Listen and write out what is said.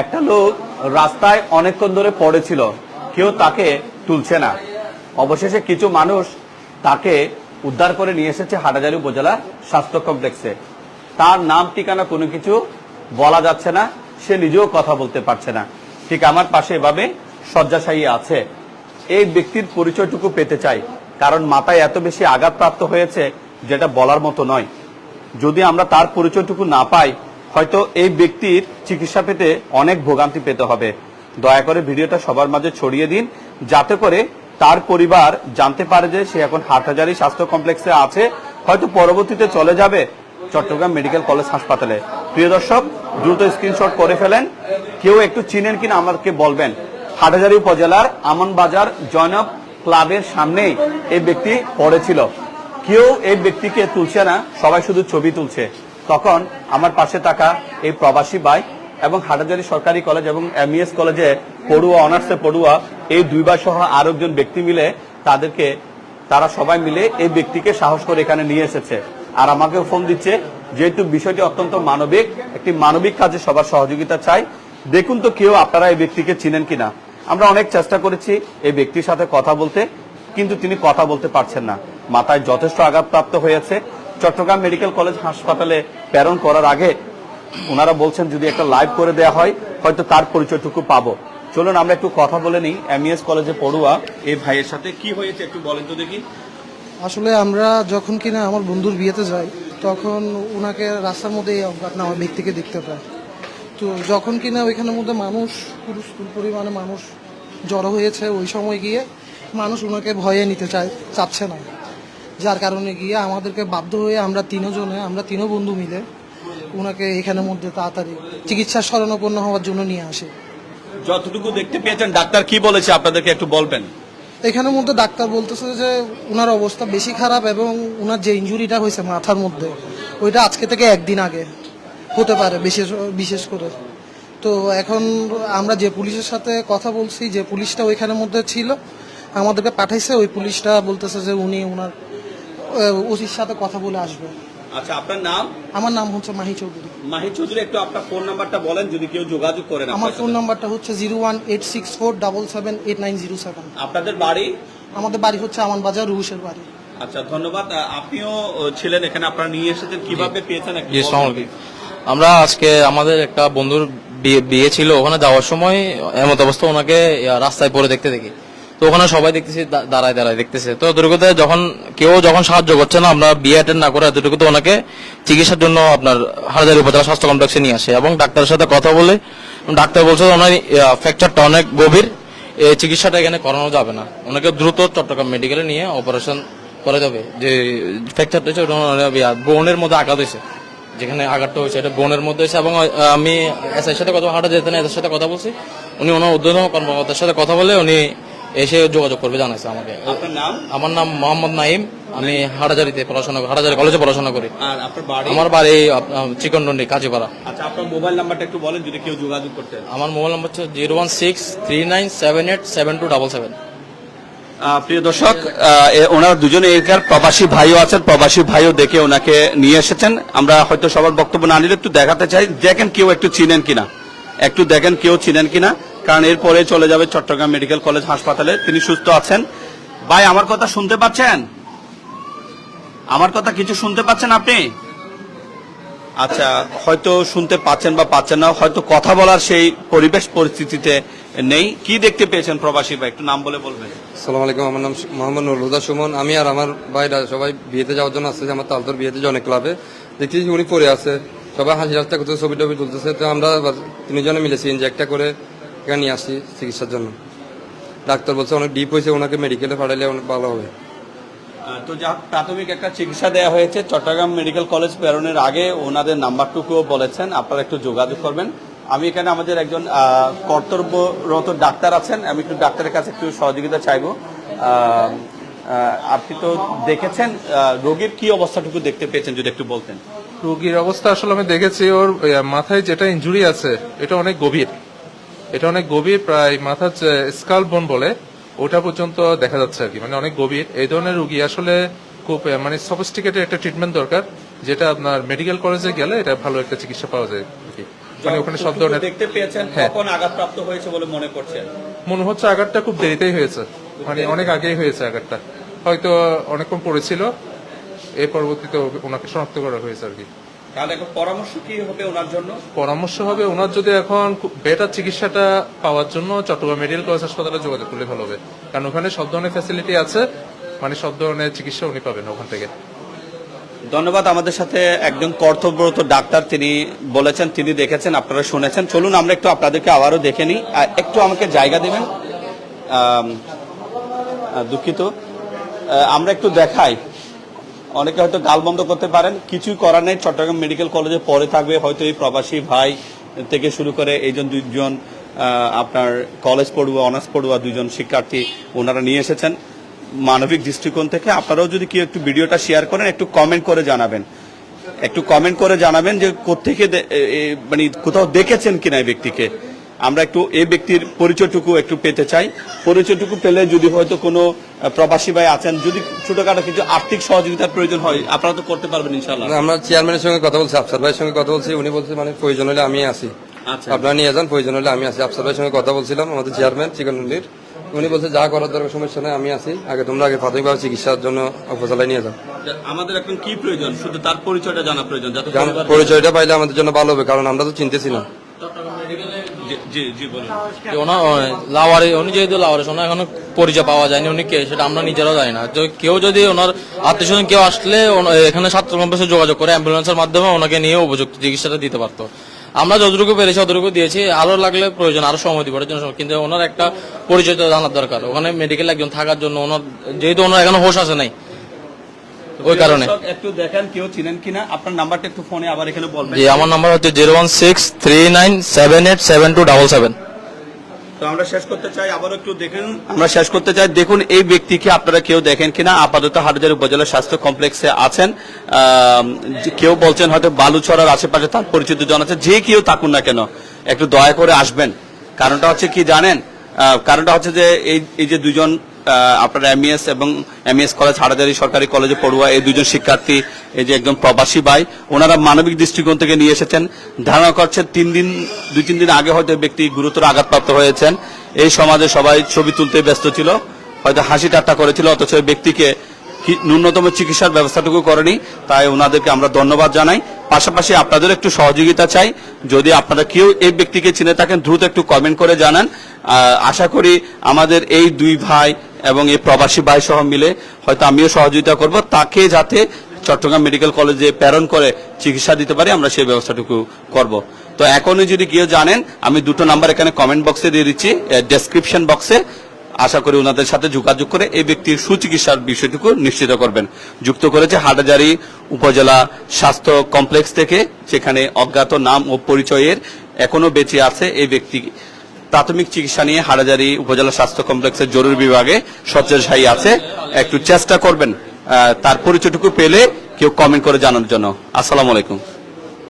একটা লোক রাস্তায় অনেকক্ষণ ধরে পড়েছিল, কেউ তাকে তুলছে না। অবশেষে কিছু মানুষ তাকে উদ্ধার করে নিয়ে এসেছে হাটাজারি উপজেলা স্বাস্থ্য কমপ্লেক্সে তার নাম, ঠিকানা কোনো কিছু বলা যাচ্ছে না, সে নিজেও কথা বলতে পারছে না। ঠিক আমার পাশে এভাবে শয্যাশায়ী আছে। এই ব্যক্তির পরিচয়টুকু পেতে চাই, কারণ মাথায় এত বেশি আঘাতপ্রাপ্ত হয়েছে যেটা বলার মতো নয়। যদি আমরা তার পরিচয়টুকু না পাই হয়তো এই ব্যক্তির চিকিৎসা পেতে অনেক ভোগান্তি পেতে হবে। দয়া করে ভিডিওটা সবার মাঝে ছড়িয়ে দিন, যাতে করে তার পরিবার জানতে পারে যে সে এখন হাটহাজারি স্বাস্থ্য কমপ্লেক্সে আছে, হয়তো পরবর্তীতে চলে যাবে চট্টগ্রাম মেডিকেল কলেজ হাসপাতালে। প্রিয় দর্শক, দ্রুত স্ক্রিনশট করে ফেলেন। কেউ একটু চিনেন কিনা আমাকে বলবেন। হাটহাজারি উপজেলার আমনবাজার জয়নব ক্লাবের সামনেই এই ব্যক্তি পড়েছিল। কেউ এই ব্যক্তিকে তুলছে না, সবাই শুধু ছবি তুলছে। তখন আমার পাশে থাকা এই প্রবাসী ভাই এবং হাটাজারি সরকারি কলেজ এবং এমইএস কলেজে পড়ুয়া, অনার্সে পড়ুয়া, এই দুই দুইবার সহ আরও একজন ব্যক্তি মিলে তাদেরকে, তারা সবাই মিলে এই ব্যক্তিকে সাহস করে এখানে নিয়ে এসেছে। আর আমাকেও ফোন দিচ্ছে, যেহেতু বিষয়টি অত্যন্ত মানবিক, একটি মানবিক কাজে সবার সহযোগিতা চাই। দেখুন তো কেউ আপনারা এই ব্যক্তিকে চিনেন কিনা। আমরা অনেক চেষ্টা করেছি এই ব্যক্তির সাথে কথা বলতে, কিন্তু তিনি কথা বলতে পারছেন না। মাথায় যথেষ্ট আঘাতপ্রাপ্ত হয়েছে। চট্টগ্রাম মেডিকেল কলেজ হাসপাতালে প্রেরণ করার আগে ওনারা বলছেন, যদি একটা লাইভ করে দেওয়া হয়, হয়তো তার পরিচয়টুকু পাবো। চলুন, আমরা একটু কথা বলে নিই এমইএস কলেজে পড়ুয়া এই ভাইয়ের সাথে। কি হয়েছে একটু বলেন তো দেখি। আসলে আমরা যখন কিনা আমার বন্ধুর বিয়েতে যাই, তখন ওনাকে রাস্তার মধ্যে এই অজ্ঞাতনা আমার ব্যক্তিকে দেখতে পাই। তো যখন কিনা ওইখানের মধ্যে মানুষ, পুরুষ পরিমাণে মানুষ জড়ো হয়েছে, ওই সময় গিয়ে মানুষ ওনাকে ভয়ে নিতে চায়, চাচ্ছে না। যার কারণে গিয়ে আমাদেরকে বাধ্য হয়ে আমরা তিনজনে আমরা তিনও বন্ধু মিলে ওনাকে এখানের মধ্যে তাড়াতাড়ি চিকিৎসার শরণাপন্ন হওয়ার জন্য নিয়ে আসি। যতটুকু দেখতে পেয়েছেন ডাক্তার কি বলেছে আপনাদেরকে একটু বলবেন? এখানের মধ্যে ডাক্তার বলতেছে যে ওনার অবস্থা বেশি খারাপ এবং ওনার যে ইনজুরিটা হয়েছে মাথার মধ্যে ওইটা আজকে থেকে একদিন আগে হতে পারে বিশেষ বিশেষ করে। তো এখন আমরা যে পুলিশের সাথে কথা বলছি যে পুলিশটা ওইখানের মধ্যে ছিল আমাদেরকে পাঠাইছে ওই পুলিশটা বলতেছে যে উনি ওনার ওসির সাথে কথা বলে আসবে। আচ্ছা আপনার নাম? আমার নাম হচ্ছে মাহি চৌধুরী। মাহি চৌধুরী একটু আপনার ফোন নাম্বারটা বলেন যদি কেউ যোগাযোগ করেন আমার ফোন নাম্বারটা হচ্ছে zero one eight six four double seven eight nine zero seven. আপনাদের বাড়ি? আমাদের বাড়ি হচ্ছে আমান বাজার রুহুসের বাড়ি। আচ্ছা ধন্যবাদ। আপনিও ছিলেন এখানে আপনারা নিয়ে এসেছেন। কীভাবে পেয়েছেন একটু জি বলবেন? আমরা আজকে আমাদের একটা বন্ধুর বিয়ে বিয়ে ছিল ওখানে যাওয়ার সময় এমত অবস্থা ওনাকে রাস্তায় পড়ে দেখতে দেখি। তো ওখানে সবাই দেখতেছি দাঁড়ায় দাঁড়ায় দেখতেছে। তো দুর্গতে যখন, কেউ যখন সাহায্য করছে না, আমরা বিয়ে অ্যাটেন্ড না করে দুর্গতে ওনাকে চিকিৎসার জন্য আপনার হাজারি উপজেলা স্বাস্থ্য কমপ্লেক্সে নিয়ে আসে। এবং ডাক্তারের সাথে কথা বলে, ডাক্তার বলছে ওনার ফ্র্যাকচারটা অনেক গভীর, এই চিকিৎসাটা এখানে করানো যাবে না। ওনাকে দ্রুত চট্টগ্রাম মেডিকেলে নিয়ে অপারেশন করা যাবে। যে ফ্র্যাকচারটা হচ্ছে ওটা বোনের মধ্যে আঘাত হয়েছে। যেখানে আঘাতটা হয়েছে, এটা বোনের মধ্যে হয়েছে। এবং আমি এসআই সাথে কথা, হাঁটা যেতে না, এদের সাথে কথা বলছি। উনি ওনার উদ্যোগ কর্মকর্তার সাথে কথা বলে উনি এসে যোগাযোগ করবে জানাইছে আমাকে। আপনার নাম? আমার নাম মোহাম্মদ নাইম আমি হাটাজারিতে পড়াশোনা হাটাজারি কলেজে পড়াশোনা করি। আর আপনার বাড়ি? আমার বাড়ি চিকনডন্ডি কাজীপাড়া। আচ্ছা আপনার মোবাইল নাম্বারটা একটু বলেন যদি কেউ যোগাযোগ করতে আমার মোবাইল নম্বর হচ্ছে zero one six three nine seven eight seven two double seven. প্রিয় দর্শক আহ, এ- দুজনে এখানকার প্রবাসী ভাইও আছেন প্রবাসী ভাইও দেখে ওনাকে নিয়ে এসেছেন। আমরা হয়তো সবার বক্তব্য না নিলে একটু দেখাতে চাই। দেখেন কেউ একটু চিনেন কিনা? একটু দেখেন কেউ চিনেন কিনা? কারণ এরপরে চলে যাবে চট্টগ্রাম মেডিকেল কলেজ হাসপাতালে। তিনি সুস্থ আছেন। ভাই, আমার কথা শুনতে পাচ্ছেন? আমার কথা কিছু শুনতে পাচ্ছেন আপনি? আচ্ছা হয়তো শুনতে পাচ্ছেন বা পাচ্ছেন না, হয়তো কথা বলার সেই পরিবেশ পরিস্থিতিতে নেই। কি দেখতে পেয়েছেন প্রবাসী ভাই? একটু নাম বলে বলবেন। সালাম আলাইকুম, আমার নাম মোহাম্মদ নুরুদা সুমন। আমি আর আমার ভাইরা সবাই বিয়েতে যাওয়ার জন্য আসছে আমার তালতর বিয়েতে অনেক ক্লাবে। দেখছি উনি পড়ে আছে। সবাই হাসি রাস্তা করতে ছবি টবি তুলতেছে। তো আমরা তিনজনে মিলে সিএনজি একটা করে এখানে নিয়ে আসি চিকিৎসার জন্য। ডাক্তার বলছে অনেক ডিপ হয়েছে ওনাকে মেডিকেলে পাঠালে অনেক ভালো হবে। তো যা প্রাথমিক একটা চিকিৎসা দেওয়া হয়েছে চট্টগ্রাম মেডিকেল কলেজ প্রেরণের আগে ওনাদের নাম্বারটুকুও বলেছেন আপনারা একটু যোগাযোগ করবেন। আমি এখানে আমাদের একজন কর্তব্যরত ডাক্তার আছেন আমি একটু ডাক্তারের কাছে একটু সহযোগিতা চাইব। আপনি তো দেখেছেন রোগীর কি অবস্থাটুকু দেখতে পেয়েছেন যদি একটু বলতেন। রোগীর অবস্থা আসলে আমি দেখেছি ওর মাথায় যেটা ইনজুরি আছে এটা অনেক গভীর। এটা অনেক গভীর প্রায় মাথার স্কাল বোন বলে ওটা পর্যন্ত দেখা যাচ্ছে আর কি। মানে অনেক গভীর। এই ধরনের রুগী আসলে খুব মানে সফিস্টিকেটেড একটা ট্রিটমেন্ট দরকার যেটা আপনার মেডিকেল কলেজে গেলে এটা ভালো একটা চিকিৎসা পাওয়া যায় মানে ওখানে সব ধরনের দেখতে পেয়েছেন হ্যাঁ। কখন আঘাতপ্রাপ্ত হয়েছে বলে মনে করছেন? মনে হচ্ছে আঘাতটা খুব দেরিতেই হয়েছে। মানে অনেক আগেই হয়েছে আঘাতটা। হয়তো অনেকক্ষণ পড়েছিল এর পরবর্তীতে ওনাকে শনাক্ত করা হয়েছে আর কি। তাহলে এখন পরামর্শ কি হবে ওনার জন্য? পরামর্শ হবে ওনার যদি এখন বেটার চিকিৎসাটা পাওয়ার জন্য চট্টগ্রাম মেডিকেল কলেজ হাসপাতালে যোগাযোগ করলে ভালো হবে। কারণ ওখানে সব ধরনের ফ্যাসিলিটি আছে মানে সব ধরনের চিকিৎসা উনি পাবেন ওখান থেকে। ধন্যবাদ আমাদের সাথে একজন কর্তব্যরত ডাক্তার তিনি বলেছেন তিনি দেখেছেন আপনারা শুনেছেন। চলুন আমরা একটু আপনাদেরকে আবারও দেখে নিই। একটু আমাকে জায়গা দেবেন। দুঃখিত। আমরা একটু দেখাই। অনেকে হয়তো গাল বন্ধ করতে পারেন কিছুই করার নেই চট্টগ্রাম মেডিকেল কলেজে পরে থাকবে হয়তো এই প্রবাসী ভাই থেকে শুরু করে এইজন দুইজন আহ, আপনার কলেজ পড়ুয়া অনার্স পড়ুয়া দুজন শিক্ষার্থী ওনারা নিয়ে এসেছেন মানবিক দৃষ্টিকোণ থেকে। আপনারাও যদি কি একটু ভিডিওটা শেয়ার করেন একটু কমেন্ট করে জানাবেন। একটু কমেন্ট করে জানাবেন যে কোথেকে মানে কোথাও দেখেছেন কিনা এই ব্যক্তিকে। আমরা একটু এই ব্যক্তির পরিচয়টুকু একটু পেতে চাই। পরিচয়টুকু পেলে যদি হয়তো কোনো প্রবাসী ভাই আছেন যদি ছোটখাটো কিছু আর্থিক সহযোগিতার প্রয়োজন হয় আপনারা তো করতে পারবেন ইনশাল্লাহ আমরা চেয়ারম্যানের সঙ্গে কথা বলছি আফসার ভাইয়ের সঙ্গে কথা বলছি উনি বলছে মানে প্রয়োজন হলে আমি আসি আচ্ছা। আপনারা নিয়ে যান প্রয়োজন হলে আমি আসি আফসার ভাইয়ের সঙ্গে কথা বলছিলাম আমাদের চেয়ারম্যান চিকনন্দির উনি বলছে যা করার দরকার সমস্যা নেই আমি আসি আগে তোমরা আগে প্রাথমিকভাবে চিকিৎসার জন্য উপজেলায় নিয়ে যাও। আমাদের এখন কি প্রয়োজন? শুধু তার পরিচয়টা জানা প্রয়োজন পরিচয়টা পাইলে আমাদের জন্য ভালো হবে কারণ আমরা তো চিনতেছি না। জি- জি জি বলুন। ওনা লাওয়ারে উনি যেহেতু লাওয়ারে শোনা এখনও পরিচয় পাওয়া যায়নি উনি কে সেটা আমরা নিজেরাও জানি না। তো কেউ যদি ওনার আত্মীয় স্বজন কেউ আসলে ওনা- এখানে ছাত্র কমপ্লেক্সে যোগাযোগ করে অ্যাম্বুলেন্সের মাধ্যমে ওনাকে নিয়ে উপযুক্ত চিকিৎসাটা দিতে পারতো। আমরা যতটুকু পেরেছি ততটুকু দিয়েছি আরও লাগলে প্রয়োজন আরও সময় দিব জন্য। কিন্তু ওনার একটা পরিচয় জানার দরকার। ওখানে মেডিকেল একজন থাকার জন্য ওনার যেহেতু ওনার এখনও হোশ আসে নাই ওই কারণে। একটু দেখেন কেউ চিনেন কিনা। আপনার নাম্বারটা একটু ফোনে আবার এখানে বলবেন। জি আমার নাম্বার হচ্ছে zero one six three nine seven eight seven two double seven. তো আমরা শেষ করতে চাই আবার একটু দেখুন। আমরা শেষ করতে চাই দেখুন এই ব্যক্তিকে আপনারা কেউ দেখেন কিনা। আপাতত উপজেলা স্বাস্থ্য কমপ্লেক্সে আছেন। কেউ বলছেন হয়তো বালুছড়ার আশেপাশে তার পরিচিত জন আছে যে কেউ থাকুন না কেন একটু দয়া করে আসবেন। কারণটা হচ্ছে কি জানেন? কারণটা হচ্ছে যে এই এই যে দুজন আপনার এমইএস এবং এমইএস কলেজ, হাটাজারি সরকারি কলেজে, পড়ুয়া, এই দুজন শিক্ষার্থী, এই যে একজন প্রবাসী ভাই, ওনারা মানবিক দৃষ্টিকোণ থেকে নিয়ে এসেছেন। ধারণা করছে তিন দিন, দুই, তিন দিন আগে হয়তো ব্যক্তি গুরুতর আঘাতপ্রাপ্ত হয়েছেন। এই সমাজে সবাই ছবি তুলতে ব্যস্ত ছিল, হয়তো হাসি ঠাট্টা করেছিল, অথচ ব্যক্তিকে ন্যূনতম চিকিৎসার ব্যবস্থাটুকু করেনি, তাই ওনাদেরকে আমরা ধন্যবাদ জানাই। পাশাপাশি আপনাদের একটু সহযোগিতা চাই, যদি আপনারা কেউ এই ব্যক্তিকে চিনে থাকেন, দ্রুত একটু কমেন্ট করে জানান। আশা করি আমাদের এই দুই ভাই এবং এই প্রবাসী ভাই সহ মিলে হয়তো আমিও সহযোগিতা করব। তাকে যাতে চট্টগ্রাম মেডিকেল কলেজে প্রেরণ করে চিকিৎসা দিতে পারি, আমরা সেই ব্যবস্থাটুকু করব। তো এখনই যদি কেউ জানেন, আমি দুটো নাম্বার এখানে কমেন্ট বক্সে দিয়ে দিচ্ছি ডেসক্রিপশন বক্সে আশা করি ওনাদের সাথে যোগাযোগ করে এই ব্যক্তির সুচিকিৎসার বিষয়টুকু নিশ্চিত করবেন। যুক্ত করেছে হাটাজারি উপজেলা স্বাস্থ্য কমপ্লেক্স থেকে সেখানে অজ্ঞাত নাম ও পরিচয়ের এখনও বেঁচে আছে এই ব্যক্তি। প্রাথমিক চিকিৎসা নিয়ে হারাজারি উপজেলা স্বাস্থ্য কমপ্লেক্সের জরুরি বিভাগে সজ্জাশায়ী আছে। একটু চেষ্টা করবেন তার পরিচয়টুকু পেলে কেউ কমেন্ট করে জানার জন্য। আসসালামু আলাইকুম।